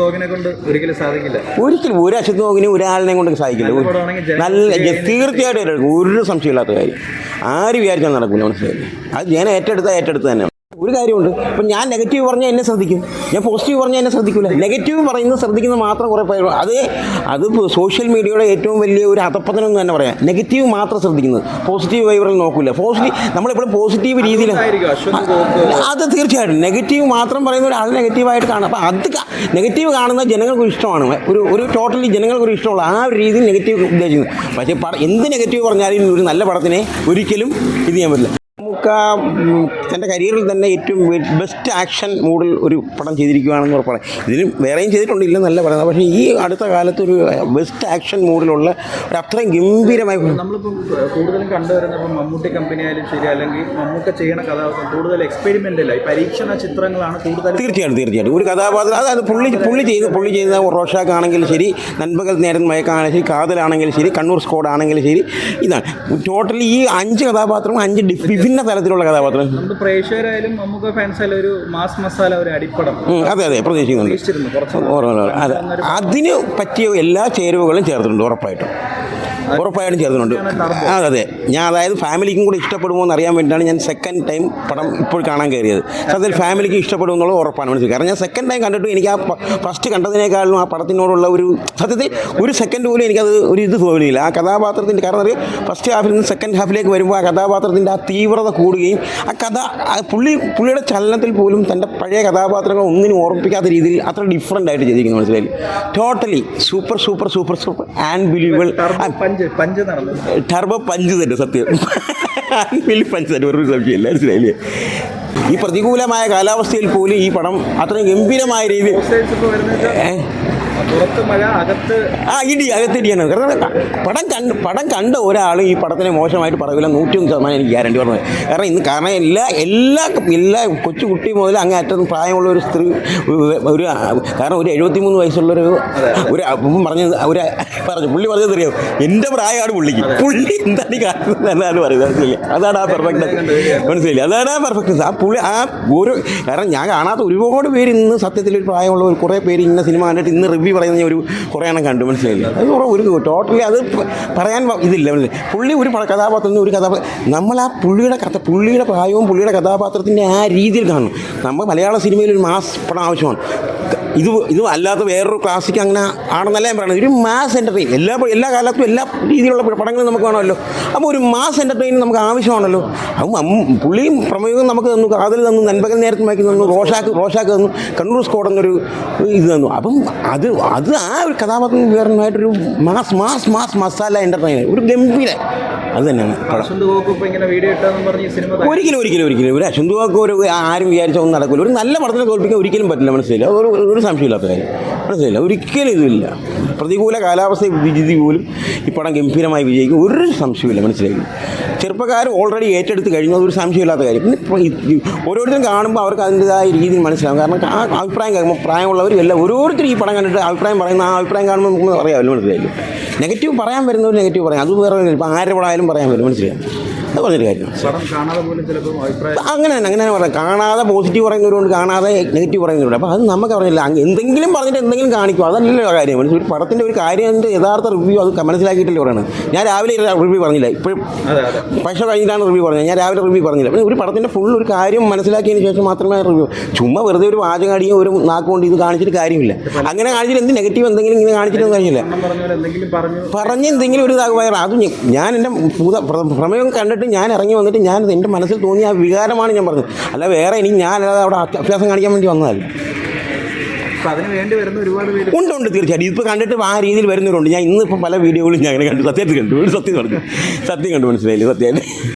ഗോകിനെ കൊണ്ട് ഒരിക്കലും സാധിക്കില്ല. ഒരിക്കലും ഒരു അശ്വത് നോക്കിനും ഒരാളിനെ കൊണ്ട് സാധിക്കില്ല. നല്ല തീർച്ചയായിട്ടും ഒരു സംശയമില്ലാത്ത കാര്യം. ആര് വിചാരിച്ചാൽ നടക്കില്ല മനസ്സിലായില്ലേ? അത് ഞാൻ ഏറ്റെടുത്താൽ ഏറ്റെടുത്ത് തന്നെ. ഒരു കാര്യമുണ്ട്. ഇപ്പം ഞാൻ നെഗറ്റീവ് പറഞ്ഞാൽ എന്നെ ശ്രദ്ധിക്കും. ഞാൻ പോസിറ്റീവ് പറഞ്ഞാൽ എന്നെ ശ്രദ്ധിക്കില്ല നെഗറ്റീവ് പറയുന്നത് ശ്രദ്ധിക്കുന്നത് മാത്രം കുറേ പേര് അത് അത് സോഷ്യൽ മീഡിയയുടെ ഏറ്റവും വലിയ ഒരു അധപ്പതനം എന്ന് തന്നെ പറയാം. നെഗറ്റീവ് മാത്രം ശ്രദ്ധിക്കുന്നത്. പോസിറ്റീവ് വൈബറിൽ നോക്കില്ല പോസിറ്റീവ് നമ്മളെപ്പോഴും പോസിറ്റീവ് രീതിയിൽ അത് തീർച്ചയായിട്ടും. നെഗറ്റീവ് മാത്രം പറയുന്ന ഒരാൾ നെഗറ്റീവായിട്ട് കാണും. അപ്പോൾ അത് നെഗറ്റീവ് കാണുന്ന ജനങ്ങൾക്ക് ഇഷ്ടമാണ്. ഒരു ഒരു ടോട്ടലി ജനങ്ങൾക്ക് ഒരു ഇഷ്ടമുള്ള ആ ഒരു രീതിയിൽ നെഗറ്റീവ് ഉദ്ദേശിക്കുന്നത്. പക്ഷേ എന്ത് നെഗറ്റീവ് പറഞ്ഞാലും ഒരു നല്ല പടത്തിനെ ഒരിക്കലും ഇത് ചെയ്യാൻ പറ്റില്ല. ആ, തന്റെ കരിയറിൽ തന്നെ ഏറ്റവും ബെസ്റ്റ് ആക്ഷൻ മൂഡിൽ ഒരു പടം ചെയ്തിരിക്കുകയാണെന്ന് ഉറപ്പാണ്. ഇതിന് വേറെയും ചെയ്തിട്ടുണ്ട് ഇല്ല നല്ല പടം. പക്ഷേ ഈ അടുത്ത കാലത്ത് ഒരു ബെസ്റ്റ് ആക്ഷൻ മൂഡിലുള്ള ഒരു അത്രയും ഗംഭീരമായി നമ്മളിപ്പം കൂടുതലും കണ്ടുവരുന്ന ഇപ്പം മമ്മൂട്ടി കമ്പനി ആയാലും ശരി അല്ലെങ്കിൽ മമ്മൂക്ക ചെയ്യണ കഥാപാത്രം കൂടുതൽ എക്സ്പെരിമെന്റ് അല്ല ഈ പരീക്ഷണ ചിത്രങ്ങളാണ് കൂടുതൽ തീർച്ചയായിട്ടും തീർച്ചയായിട്ടും. ഒരു കഥാപാത്രം അതായത് പുള്ളി പുള്ളി ചെയ്ത് പുള്ളി ചെയ്യുന്ന റോഷാക്ക് ആണെങ്കിൽ ശരി നൻപകൽ നേരം മയക്കാണെങ്കിലും ശരി കാതലാണെങ്കിലും ശരി കണ്ണൂർ സ്കോഡ് ആണെങ്കിലും ശരി ഇതാണ്. ടോട്ടലി ഈ അഞ്ച് കഥാപാത്രവും അഞ്ച് വിഭിന്ന തലത്തിലുള്ള കഥാപാത്രം? പ്രേക്ഷകരായാലും നമുക്ക് ഫാൻസ് ഒരു മാസ് മസാല ഒരു അടിപ്പടം. അതെ അതെ പ്രതീക്ഷിക്കുന്നുണ്ട്. അതിന് പറ്റിയ എല്ലാ ചേരുവകളും ചേർത്തിട്ടുണ്ട് ഉറപ്പായിട്ടും. ഉറപ്പായിട്ടും ചേർന്നുണ്ട് അതെ അതെ. ഞാൻ അതായത് ഫാമിലിക്കും കൂടെ ഇഷ്ടപ്പെടുമോ എന്ന് അറിയാൻ വേണ്ടിയിട്ടാണ് ഞാൻ സെക്കൻഡ് ടൈം പടം ഇപ്പോൾ കാണാൻ കയറിയത്. സത്യത്തിൽ ഫാമിലിക്ക് ഇഷ്ടപ്പെടും എന്നുള്ളത് ഉറപ്പാണ് മനസ്സിലാക്കി കാരണം ഞാൻ സെക്കൻഡ് ടൈം കണ്ടിട്ട് എനിക്ക് ആ ഫസ്റ്റ് കണ്ടതിനേക്കാളും ആ പടത്തിനോടുള്ള ഒരു സത്യത്തിൽ ഒരു സെക്കൻഡ് പോലും എനിക്കത് ഒരു ഇത് തോന്നിയില്ല. ആ കഥാപാത്രത്തിന്റെ കാരണം അറിയാം? ഫസ്റ്റ് ഹാഫിൽ നിന്ന് സെക്കൻഡ് ഹാഫിലേക്ക് വരുമ്പോൾ ആ കഥാപാത്രത്തിന്റെ ആ തീവ്രത കൂടുകയും ആ കഥ പുള്ളി പുള്ളിയുടെ ചലനത്തിൽ പോലും തന്റെ പഴയ കഥാപാത്രങ്ങൾ ഒന്നിനും ഓർമ്മിപ്പിക്കാത്ത രീതിയിൽ അത്ര ഡിഫറന്റ് ആയിട്ട് ചെയ്തിരിക്കുന്നു മനസ്സിലായി. Totally super super super super and believable Turbo punch punch നടന്നു. ടർബോ പഞ്ച് തന്നെ സത്യം. വലിയ പഞ്ച് തന്നെ ഒരു സംശയമില്ല മനസ്സിലായില്ലേ? ഈ പ്രതികൂലമായ കാലാവസ്ഥയിൽ പോലും ഈ പടം അത്രയും ഗംഭീരമായ രീതിയിൽ ആ ഇടി അകത്തിടിയാണ് കാരണം പടം കണ്ട് പടം കണ്ട ഒരാൾ ഈ പടത്തിനെ മോശമായിട്ട് പറയില്ല നൂറ്റൊന്ന് ശതമാനം എനിക്ക് ഗ്യാരണ്ടി പറഞ്ഞു. കാരണം ഇന്ന് കാരണം എല്ലാ എല്ലാ എല്ലാ കൊച്ചു കുട്ടി മുതൽ അങ്ങേ അറ്റം പ്രായമുള്ള ഒരു സ്ത്രീ ഒരു കാരണം ഒരു എഴുപത്തിമൂന്ന് വയസ്സുള്ളൊരു ഒരു പറഞ്ഞ ഒരു പറഞ്ഞു പുള്ളി പറഞ്ഞത് അറിയാം? എന്റെ പ്രായമാണ് പുള്ളിക്ക്. പുള്ളി എന്താണ് കാരണം എന്നാണ് പറയുന്നത്. മനസ്സിലായി അതാണ് ആ പെർഫെക്റ്റ് മനസ്സിലായി അതാണ് ആ പെർഫെക്റ്റ് ആ പുള്ളി ആ ഒരു കാരണം ഞാൻ കാണാത്ത ഒരുപാട് പേര് ഇന്ന് സത്യത്തിൽ ഒരു പ്രായമുള്ള ഒരു കുറേ പേര് ഇന്ന സിനിമ കണ്ടിട്ട് ഇന്ന് റിവ്യൂ പറയുന്ന ഒരു കുറേ എണ്ണം കണ്ടു മനസ്സിലായില്ലേ? അത് ഒരു ടോട്ടലി അത് പറയാൻ ഇതില്ല പുള്ളി ഒരു കഥാപാത്രത്തിൽ ഒരു കഥാപാത്രം നമ്മൾ ആ പുള്ളിയുടെ കഥ പുള്ളിയുടെ പ്രായവും പുള്ളിയുടെ കഥാപാത്രത്തിന്റെ ആ രീതിയിൽ കാണണം. നമ്മൾ മലയാള സിനിമയിൽ ഒരു മാസ് പടം ആവശ്യമാണ്. ഇത് ഇത് അല്ലാത്ത വേറൊരു ക്ലാസിക് അങ്ങനെ ആണെന്നല്ല ഞാൻ പറയുന്നത്. ഒരു മാസ് എന്റർടൈൻ എല്ലാ എല്ലാ കാലത്തും എല്ലാ രീതിയിലുള്ള പടങ്ങളും നമുക്ക് വേണമല്ലോ. അപ്പോൾ ഒരു മാസ് എന്റർടൈൻ നമുക്ക് ആവശ്യമാണല്ലോ. അപ്പം പുള്ളിയും പ്രമേയവും നമുക്ക് തന്നു കാതൽ തന്നു നൻപകൽ നേരത്തെ മയക്കി തന്നു റോഷാക്ക് റോഷാക്ക് തന്നു കണ്ണൂർ സ്കോഡ് എന്നൊരു ഇത് തന്നു. അപ്പം അത് അത് ആ ഒരു കഥാപാത്രം വിവരണമായിട്ടൊരു mass mass mass masala entertain ഒരു ഗംഭീര. അത് തന്നെയാണ് ഒരിക്കലും ഒരിക്കലും ഒരിക്കലും. ഒരു അശുദ്ധമൊക്കെ ഒരു ആരും വിചാരിച്ച ഒന്നും നടക്കില്ല ഒരു നല്ല പടത്തിനെ തോൽപ്പിക്കാൻ ഒരിക്കലും പറ്റില്ല മനസ്സിലായില്ല? അത് ഒരു ഒരു സംശയമില്ലാത്ത കാര്യം മനസ്സിലായില്ല ഒരിക്കലും ഇതുമില്ല. പ്രതികൂല കാലാവസ്ഥ വിജിതി പോലും ഈ പടം ഗംഭീരമായി വിജയിക്കും. ഒരു സംശയമില്ല മനസ്സിലായി? ചെറുപ്പക്കാർ ഓൾറെഡി ഏറ്റെടുത്ത് കഴിഞ്ഞു. അതൊരു സംശയമില്ലാത്ത കാര്യം. പിന്നെ ഓരോരുത്തരും കാണുമ്പോൾ അവർക്ക് അതിന്റെതായ രീതിയിൽ മനസ്സിലാവും. കാരണം ആ അഭിപ്രായം കേൾക്കുമ്പോൾ പ്രായമുള്ളവരും എല്ലാം ഓരോരുത്തരും ഈ പടം കണ്ടിട്ട് അഭിപ്രായം പറയുന്ന ആ അഭിപ്രായം കാണുമ്പോൾ നമുക്ക് അറിയാമല്ലോ. മനസ്സിലായില്ലേ? നെഗറ്റീവ് പറയാൻ വരുന്നവർ നെഗറ്റീവ് പറയാം. അത് വേറെ ഇപ്പോൾ ആരുടെ പടമായാലും പറയാൻ വരും മനസ്സിലായി? അത് പറഞ്ഞൊരു കാര്യം. അങ്ങനെ തന്നെ അങ്ങനെ തന്നെ പറയാം. കാണാതെ പോസിറ്റീവ് പറയുന്നവരുണ്ട് കാണാതെ നെഗറ്റീവ് പറയുന്നവരുണ്ട്. അപ്പോൾ അത് നമുക്ക് പറഞ്ഞില്ല. എന്തെങ്കിലും പറഞ്ഞിട്ട് എന്തെങ്കിലും കാണിക്കും. അതല്ലല്ലോ കാര്യം. മനസ്സിൽ ഒരു പടത്തിന്റെ ഒരു കാര്യം കാര്യത്തിന്റെ യഥാർത്ഥ റിവ്യൂ അത് മനസ്സിലാക്കിയിട്ടല്ലേ പറയണം ഞാൻ രാവിലെ റിവ്യൂ പറഞ്ഞില്ല. ഇപ്പോഴും പക്ഷേ കഴിഞ്ഞിട്ടാണ് റിവ്യൂ പറഞ്ഞത്. ഞാൻ രാവിലെ റിവ്യൂ പറഞ്ഞില്ല. പിന്നെ ഒരു പടത്തിന്റെ ഫുൾ ഒരു കാര്യം മനസ്സിലാക്കിയതിന് ശേഷം മാത്രമേ റിവ്യൂ ചുമ്മാ വെറുതെ ഒരു വാചകടിയോ ഒരു നാക്കുകൊണ്ട് ഇത് കാണിച്ചിട്ട് കാര്യമില്ല. അങ്ങനെ കാണിച്ചിട്ട് എന്ത് നെഗറ്റീവ് എന്തെങ്കിലും ഇങ്ങനെ കാണിച്ചിട്ടൊന്നും കാര്യമില്ല. പറഞ്ഞ എന്തെങ്കിലും ഒരു ഇതാകുമായിരുന്നു അത് ഞാൻ എന്റെ പ്രമേയം കണ്ടിട്ട് ഞാൻ ഇറങ്ങി വന്നിട്ട് ഞാൻ എന്റെ മനസ്സിൽ തോന്നിയ ആ വികാരമാണ് ഞാൻ പറഞ്ഞത്. അല്ല വേറെ എനിക്ക് ഞാൻ അവിടെ അഭ്യ- അഭ്യാസം കാണിക്കാൻ വേണ്ടി വന്നതല്ല. ഉണ്ട് ഉണ്ട് തീർച്ചയായിട്ടും. ഇപ്പോൾ കണ്ടിട്ട് ആ രീതിയിൽ വരുന്നവരുണ്ട്. ഞാൻ ഇന്നിപ്പോൾ പല വീഡിയോകളും ഞാൻ അങ്ങനെ കണ്ടു. സത്യത്തിൽ കണ്ടു. സത്യം പറഞ്ഞു. സത്യം കണ്ടു മനസ്സിലായില്ലേ? സത്യമായിട്ട്